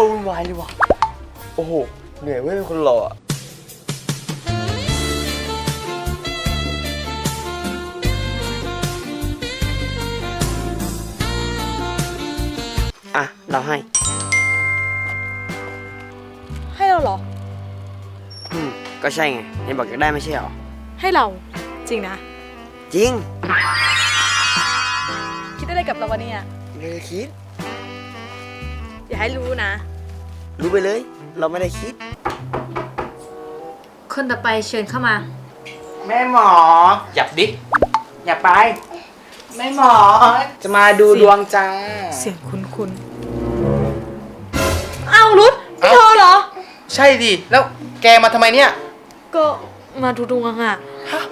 คนวุ่นวายเลยว่ะ โอ้โห เหนื่อยเว้ยเป็นคนหล่ออะอะ เราให้ ให้เราเหรอ อืม ก็ใช่ไงเห็นบอกอยากได้ไม่ใช่เหรอ ให้เรา จริงนะ จริง คิดอะไรกับเราวันนี้อะไม่ได้คิด อย่าให้รู้นะ รู้ไปเลย เราไม่ได้คิด คนต่อไปเชิญเข้ามา แม่หมอ หยับดิ อย่าไป แม่หมอ จะมาดูดวงจ้า เสียงคุ้นๆอ้าวรุดพี่โทรเหรอ ใช่ดิ แล้วแกมาทำไมเนี่ย ก็มาดูดวงอะฮะ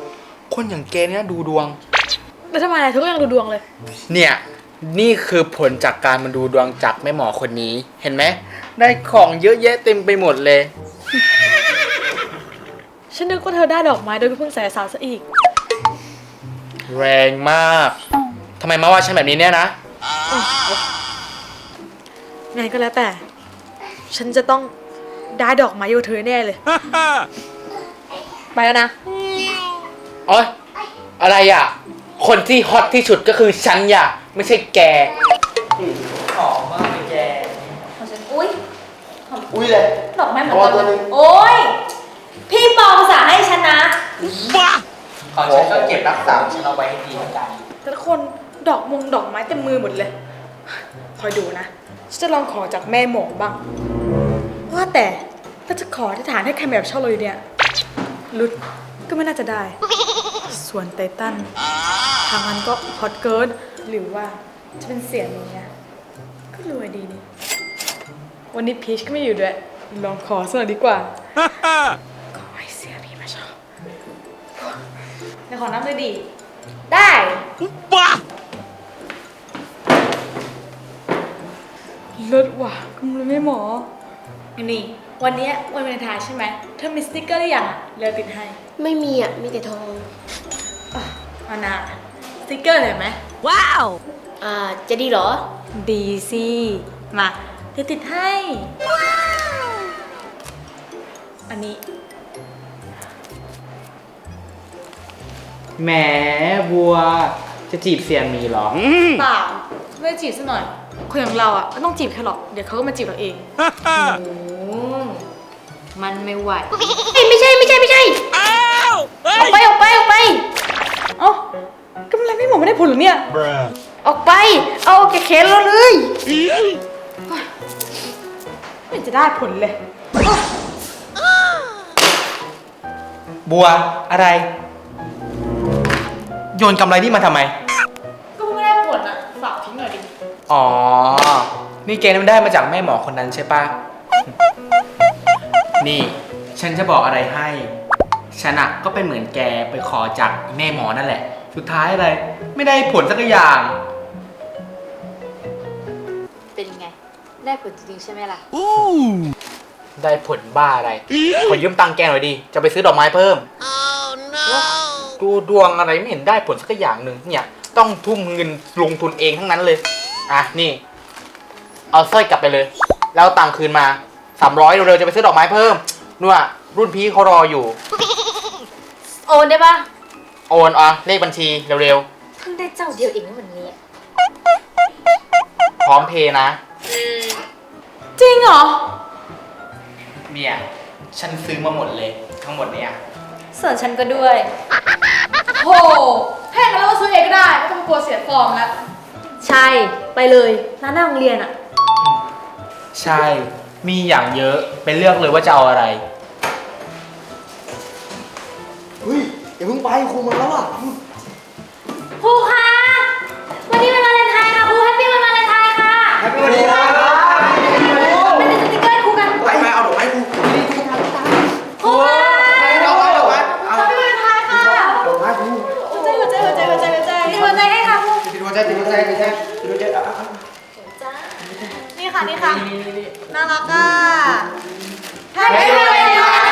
คนอย่างแกเนี่ยดูดวง แล้วทำไมเธอก็ยังดูดวงเลย เนี่ย นี่คือผลจากการมาดูดวงจากแม่หมอคนนี้ เห็นไหม ได้ของเยอะแยะเต็มไปหมดเลย ฉันนึกว่าเธอได้ดอกไม้โดยไม่พึ่งสายสาวซะอีก แรงมากทำไมมาว่าฉันแบบนี้เนี่ยนะไงก็แล้วแต่ ฉันจะต้องได้ดอกไม้โยเธอแน่เลย ไปแล้วนะโอ๊ยอะไรอะ คนที่ฮอตที่สุดก็คือฉันอย่า ไม่ใช่แก หอมมากเลยแกของฉันอุ้ยอุ้ยเลย ดอกไม้เหมือนเอากันตัวหนึ่งโอ้ยพี่ปองภาษาห์ให้ฉันนะ ของฉันก็เก็บรักษาฉันเอาไว้ให้ดีเหมือนกัน แต่ละคนดอกมงดอกไม้เต็มมือหมดเลย คอยดูนะฉันจะลองขอจากแม่หมอบ้าง ว่าแต่ถ้าจะขอที่ฐานให้ใครแบบชอบเลยเนี่ยลุดก็ไม่น่าจะได้ ส่วนไตตันทางมันก็ฮอตเกิร์ล หรือว่าจะเป็นเสียเมียก็รวยดีนี่ วันนี้พีชก็ไม่อยู่ด้วย ลองขอสักหน่อยดีกว่า ขอให้เสียพี่มาชอบเดี๋ยวขอน้ำเลยดิ ได้เลิศว่ะกำลังไม่หมอ นี่ วันเนี้ยวันวาเลนไทน์ใช่ไหมเธอมีสติ๊กเกอร์หรือยังอะเร็วติดให้ ไม่มีอะ มีแต่ทองอะเอานาสติ๊กเกอร์เลยไหม อ่า จะดีเหรอ ดีสิ มาเดี๋ยวติดให้ อันนี้ แหมบัวจะจีบเซียนมีเหรอ เปล่าไม่ได้จีบซะหน่อย คนอย่างเราอะไม่ต้องจีบใครหรอก เดี๋ยวเขาก็มาจีบเราเองโอ้มันไม่ไหวไม่ใช่ไม่ใช่ไม่ใช่ เหรือเนี่ย ออกไป เอาออกจากแขนเราเลยไม่เห็นจะได้ผลเลย บัวอะไร โยนกำไรนี่มาทำไม ก็ไม่ได้ผลอะ ฝากทิ้งหน่อยดิ อ๋อ นี่แกนี่มันได้มาจากแม่หมอคนนั้นใช่ปะนี่ ฉันจะบอกอะไรให้ ฉันอะก็เป็นเหมือนแกไปขอจากแม่หมอนั่นแหละ สุดท้ายอะไรไม่ได้ผลสักอย่าง เป็นไง ได้ผลจริงๆใช่ไหมล่ะ ได้ผลบ้าอะไร ขอยืมตังค์แกหน่อยดิ จะไปซื้อดอกไม้เพิ่ม ดูดวงอะไรไม่เห็นได้ผลสักอย่างหนึ่งเนี่ย ต้องทุ่มเงินลงทุนเองทั้งนั้นเลย อะ นี่ เอาสร้อยกลับไปเลย แล้วเอาตังค์คืนมาสามร้อยเร็วๆจะไปซื้อดอกไม้เพิ่มนู่นอะรุ่นพี่เขารออยู่ โอนได้ปะโอนอะเลขบัญชีเร็วเพิ่งได้เจ้าเดียวเองนะวันนี้ๆ พร้อมเพย์นะจริงเหรอเนี่ยฉันซื้อมาหมดเลย ทั้งหมดเนี่ย ส่วนฉันก็ด้วย โหถ้าอย่างนั้นเราก็ซื้อเองก็ได้ ไม่ต้องกลัวเสียฟอร์มแล้วใช่ ไปเลยร้านหน้าโรงเรียนอะใช่ มีอย่างเยอะไปเลือกเลยว่าจะเอาอะไร อย่าเพิ่งไปครูมาแล้วอะครูคะ วันนี้เป็นวาเลนไทน์ค่ะครูแฮปปี้วันวาเลนไทน์ค่ะแฮปปี้วันนี้นะไปติดสติ๊กเกอร์ให้ครูกันไปไปเอาดอกไม้ครูครูคะดอกไม้ดอกไม้เอาแฮปปี้วาเลนไทน์ค่ะดอกไม้ครูหัวใจหัวใจหัวใจหัวใจหัวใจติดหัวใจให้ค่ะครูติดหัวใจติดหัวใจติดหัวใจติดหัวใจอะอะอะนี่ค่ะนี่ค่ะน่ารักอะแฮปปี้วาเลนไทน์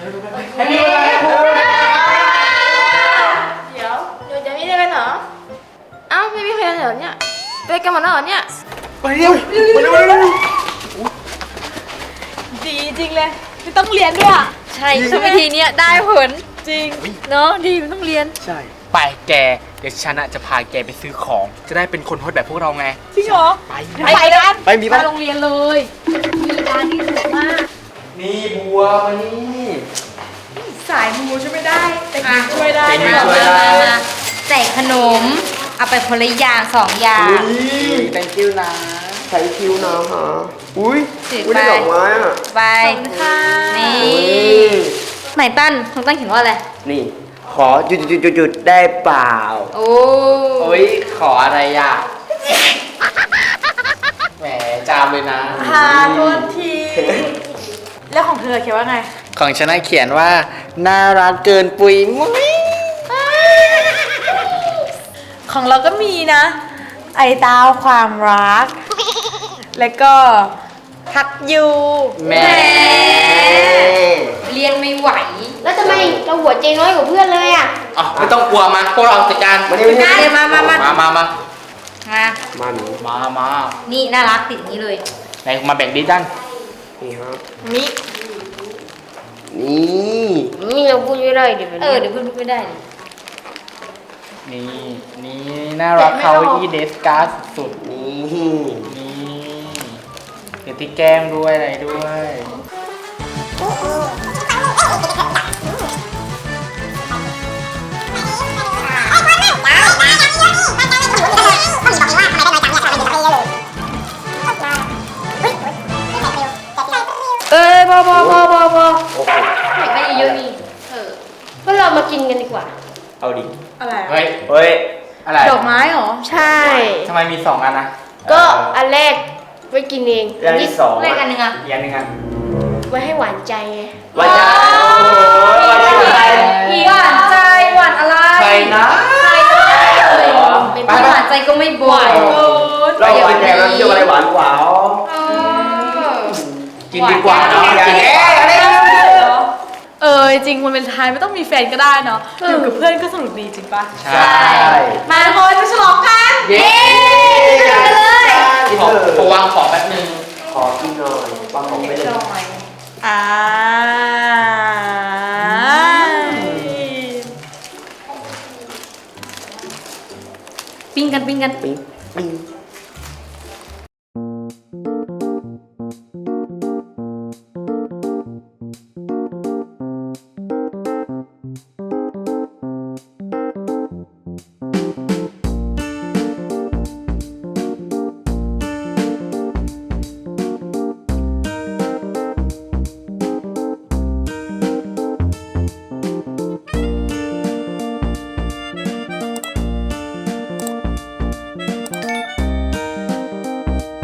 ให้มีเวลาให้คุณเดี๋ยวเดี๋ยวจะมีด้วยกันเหรอเอ้าไม่มีใครเหรอเนี่ยไปกันหมดแล้วเนี่ยไปเร็วไปเร็วเวดีจริงเลยไม่ต้องเรียนด้วยอะใช่ทำวิธีเนี้ยได้ผลจริงเนาะดีไม่ต้องเรียนใช่ไปแกเดี๋ยวฉันจะพาแกไปซื้อของ จะได้เป็นคนฮอตแบบพวกเราไงจริงหรอไปไปกันไปมีบ้านโรงเรียนเลยมีร้านที่สุดมาก นี่บัวมานี่สายมูช่วยไม่ได้ แต่กินช่วยได้เก่งนะมากมามามาแจกขนม เอาไปคนละอย่างสองอย่าง อุ้ย thank you นะใช้คิวนะฮะอุ้ยถืออุ้ยได้ไปดอกไม้อะไปค่ะนี่อุ้ยไหนตั้นของตั้นเขียนว่าอะไร นี่ ขอจุดจุดจุดจุดๆๆๆได้เปล่าโอ้โอ้ยขออะไรอะแหมจามเลยนะ พาโทษที แล้วของเธอเขียนว่าไง ของฉันน่ะเขียนว่า น่ารักเกินปุยมุ้ยของเราก็มีนะ ไอดาวความรัก แล้วก็ฮักยูแหม่เรียนไม่ไหว แล้วทำไมเราหัวใจน้อยกว่าเพื่อนเลยอะอะไม่ต้องกลัวมาพวกเราจัดการมานี่มานี่ได้มามามามามามามามาหนูมามานี่น่ารักติดอย่างนี้เลยไหนมาแบ่งดิจัน นี่ครับ มินี่นี่เราพูดไม่ได้เดี๋ยวมันเออเดี๋ยวเพื่อนพูดไม่ได้ดินี่ นี่ น่ารักเขาอีเดสการ์ดสุดนี่ๆนี่เดี๋ยวที่แก้มด้วยอะไรด้วยเเอาดิ อะไรอะเฮ้ย เฮ้ย อะไรดอกไม้เหรอ ใช่ ทำไมมีสองอันนะก็อันแรกไว้กินเองเรื่องที่สองเลขอันหนึ่งอะ อีกอันหนึ่งอะไว้ให้หวานใจไงว่าจะโอ้โหว่าจะอะไรพี่หวานใจหวานอะไรใครนะใครเลยเป็นไปพี่ไปหวานใจก็ไม่บอกเราเป็นแขกรับเชิญอะไรหวานกว่าอ๋อเออกินดีกว่าเนาะกินเอ๊ะอะไร เออจริงวันเป็นไทายไม่ต้องมีแฟนก็ได้เนาะอยู่กับเพื่อนก็สนุกดีจริงปะใช่มาทุกคนไปฉลองกันเย้กันเลยกินขอเถอะขอวางของแป๊บนึงขอกินหน่อยบางของไม่ได้อ่าปิ้งกันปิ้งกันปิ๊ง